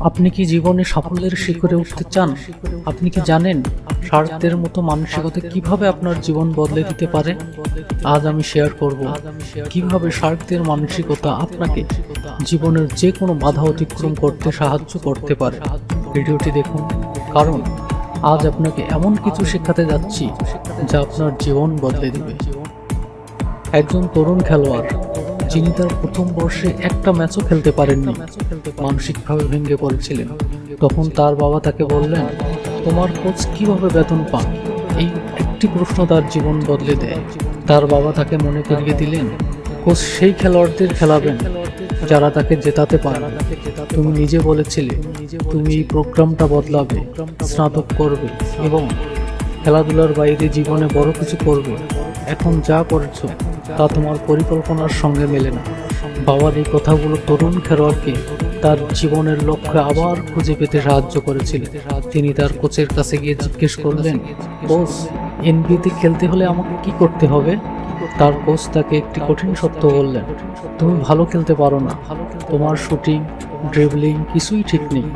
আপনি কি জীবনে সাফল্যের শিখরে উঠতে চান? আপনি কি জানেন স্বার্থের মতো মানসিকতা কীভাবে আপনার জীবন বদলে দিতে পারে? আজ আমি শেয়ার করব কীভাবে স্বার্থের মানসিকতা আপনাকে জীবনের যে কোনো বাধা অতিক্রম করতে সাহায্য করতে পারে। ভিডিওটি দেখুন। কারণ আজ আপনাকে এমন কিছু শেখাতে যাচ্ছি যা আপনার জীবন বদলে দেবে। একজন তরুণ খেলোয়াড় যিনি তার প্রথম বর্ষে একটা ম্যাচও খেলতে পারেননি। মানসিকভাবে ভেঙে পড়েছিলেন। তখন তার বাবা তাকে বললেন, তোমার কোচ কীভাবে বেতন পান? এই একটি প্রশ্ন তার জীবন বদলে দেয়। তার বাবা তাকে মনে করিয়ে দিলেন, কোচ সেই খেলোয়াড়দের খেলাবেন যারা তাকে জেতাতে পারে তুমি নিজে বলেছিলে, তুমি এই প্রোগ্রামটা বদলাবে, স্নাতক করবে এবং খেলাধুলার বাইরে জীবনে বড় কিছু করবে। এখন যা করেছ তা তোমার পরিকল্পনার সঙ্গে মেলে না। বাবার এই কথাগুলো তরুণ খেলোয়াড়কে তার জীবনের লক্ষ্যে আবার খুঁজে পেতে সাহায্য করেছিল। তিনি তার কোচের কাছে গিয়ে জিজ্ঞেস করলেন, কোচ এনবিএতে খেলতে হলে আমাকে কি করতে হবে? তার কোচ তাকে একটি কঠিন সত্য বললেন, তুমি ভালো খেলতে পারো না। তোমার শুটিং, ড্রিবলিং কিছুই ঠিক নেই।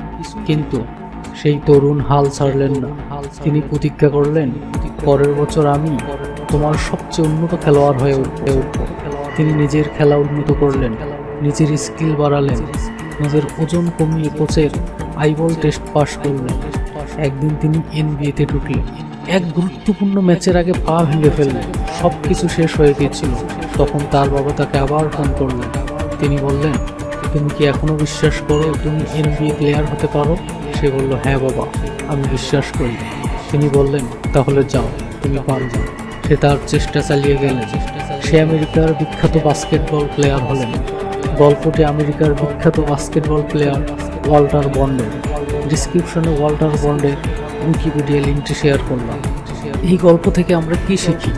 কিন্তু সেই তরুণ হাল ছাড়লেন না। তিনি প্রতিজ্ঞা করলেন, পরের বছর আমি তোমার সবচেয়ে উন্নত খেলোয়াড় হয়ে উঠব। তিনি নিজের খেলা উন্নত করলেন, নিজের স্কিল বাড়ালেন, নিজের ওজন কমিয়ে কোচের আইবল টেস্ট পাশ করলেন। একদিন তিনি এনবিএতে ঢুকলেন। এক গুরুত্বপূর্ণ ম্যাচের আগে পা ভেঙে ফেললেন। সব কিছু শেষ হয়ে গিয়েছিল। তখন তার বাবা তাকে আবার ফোন করলেন। তিনি বললেন, তুমি কি এখনও বিশ্বাস করো তুমি এনবিএ প্লেয়ার হতে পারো? সে বলল হ্যাঁ বাবা, আমি বিশ্বাস করি। তিনি বললেন, তাহলে যাও, তুমি পারবে। সে তার চেষ্টা চালিয়ে গেলেন সে আমেরিকার বিখ্যাত বাস্কেটবল প্লেয়ার হলেন। গল্পটি আমেরিকার বিখ্যাত বাস্কেটবল প্লেয়ার ওয়াল্টার বন্ডের ডিসক্রিপশনে ওয়াল্টার বন্ডের উইকিপিডিয়া লিঙ্কটি শেয়ার করলাম। এই গল্প থেকে আমরা কি শিখি?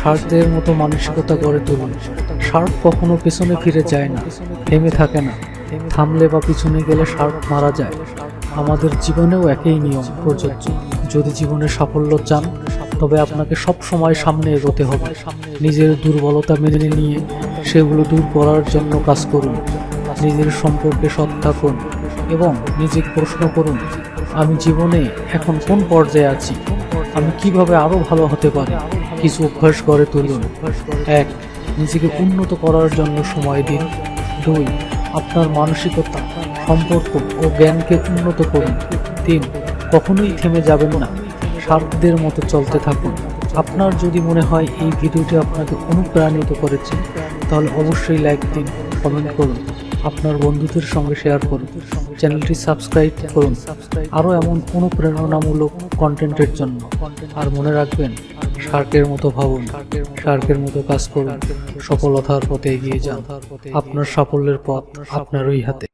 স্বার্থের মতো মানসিকতা গড়ে তুলুন স্বার্থ কখনো পেছনে ফিরে যায় না, থেমে থাকে না। থামলে বা পিছনে গেলে স্বার্থ মারা যায়। আমাদের জীবনেও একই নিয়ম, প্রযোজ্য। যদি জীবনে সাফল্য চান তবে আপনাকে সব সময় সামনে এগোতে হবে। নিজের দুর্বলতা মেনে নিয়ে সেগুলো দূর করার জন্য কাজ করুন। নিজের সম্পর্কে সৎ থাকুন এবং নিজেকে প্রশ্ন করুন, আমি জীবনে এখন কোন পর্যায়ে আছি? আমি কীভাবে আরও ভালো হতে পারি? কিছু অভ্যাস করে তুলুন। এক, নিজেকে উন্নত করার জন্য সময় দিন। দুই, আপনার মানসিকতা, সম্পর্ক ও জ্ঞানকে উন্নত করুন। তিন, কখনোই থেমে যাবেন না। স্বার্থদের মতো চলতে থাকুন। আপনার যদি মনে হয় এই ভিডিওটি আপনাকে অনুপ্রাণিত করেছে, তাহলে অবশ্যই লাইক দিন, কমেন্ট করুন, আপনার বন্ধুদের সঙ্গে শেয়ার করুন, চ্যানেলটি সাবস্ক্রাইব করুন। আরও এমন অনুপ্রেরণামূলক কন্টেন্টের জন্য। আর মনে রাখবেন, শার্কের মতো ভাবুন, শার্কের মতো কাজ করুন, সফলতার পথে এগিয়ে যান। আপনার সাফল্যের পথ আপনারই হাতে।